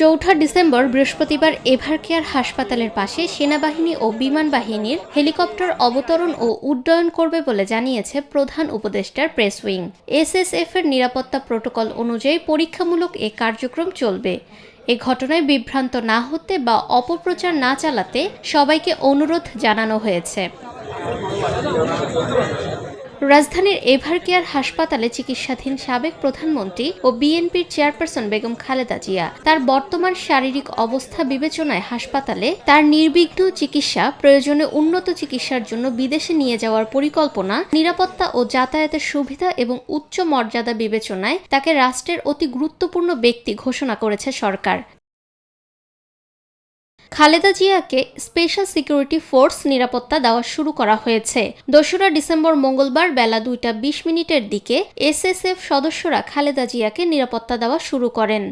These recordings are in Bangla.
চৌঠা ডিসেম্বর, বৃহস্পতিবার এভার কেয়ার হাসপাতালের পাশে সেনাবাহিনী ও বিমান বাহিনীর হেলিকপ্টার অবতরণ ও উড্ডয়ন করবে বলে জানিয়েছে প্রধান উপদেষ্টার প্রেস উইং। এসএসএফ এর নিরাপত্তা প্রোটোকল অনুযায়ী পরীক্ষামূলক এ কার্যক্রম চলবে। এ ঘটনায় বিভ্রান্ত না হতে বা অপপ্রচার না চালাতে সবাইকে অনুরোধ জানানো হয়েছে। রাজধানীর এভার কেয়ার হাসপাতালে চিকিৎসাধীন সাবেক প্রধানমন্ত্রী ও বিএনপির চেয়ারপারসন বেগম খালেদা জিয়া। তার বর্তমান শারীরিক অবস্থা বিবেচনায় হাসপাতালে তার নির্বিঘ্ন চিকিৎসা, প্রয়োজনে উন্নত চিকিৎসার জন্য বিদেশে নিয়ে যাওয়ার পরিকল্পনা, নিরাপত্তা ও যাতায়াতের সুবিধা এবং উচ্চ মর্যাদা বিবেচনায় তাকে রাষ্ট্রের অতি গুরুত্বপূর্ণ ব্যক্তি ঘোষণা করেছে সরকার। খালেদা জিয়াকে স্পেশাল সিকিউরিটি ফোর্স নিরাপত্তা দেওয়া শুরু করা হয়েছে। দোসরা ডিসেম্বর মঙ্গলবার বেলা দুইটা বিশ মিনিটের দিকে এসএসএফ সদস্যরা খালেদা জিয়াকে নিরাপত্তা দেওয়া শুরু করেন।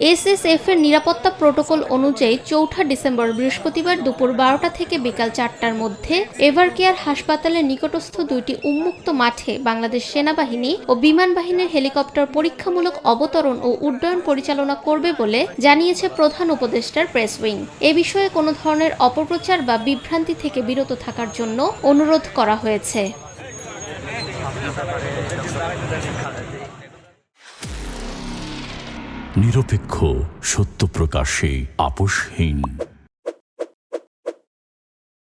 এসএসএফ এর নিরাপত্তা প্রোটোকল অনুযায়ী চৌঠা ডিসেম্বর বৃহস্পতিবার দুপুর বারোটা থেকে বিকাল চারটার মধ্যে এভারকেয়ার হাসপাতালের নিকটস্থ দুইটি উন্মুক্ত মাঠে বাংলাদেশ সেনাবাহিনী ও বিমান বাহিনীর হেলিকপ্টার পরীক্ষামূলক অবতরণ ও উড্ডয়ন পরিচালনা করবে বলে জানিয়েছে প্রধান উপদেষ্টার প্রেস উইং। এ বিষয়ে কোনো ধরনের অপপ্রচার বা বিভ্রান্তি থেকে বিরত থাকার জন্য অনুরোধ করা হয়েছে। নিরপেক্ষ সত্য প্রকাশে আপোষহীন।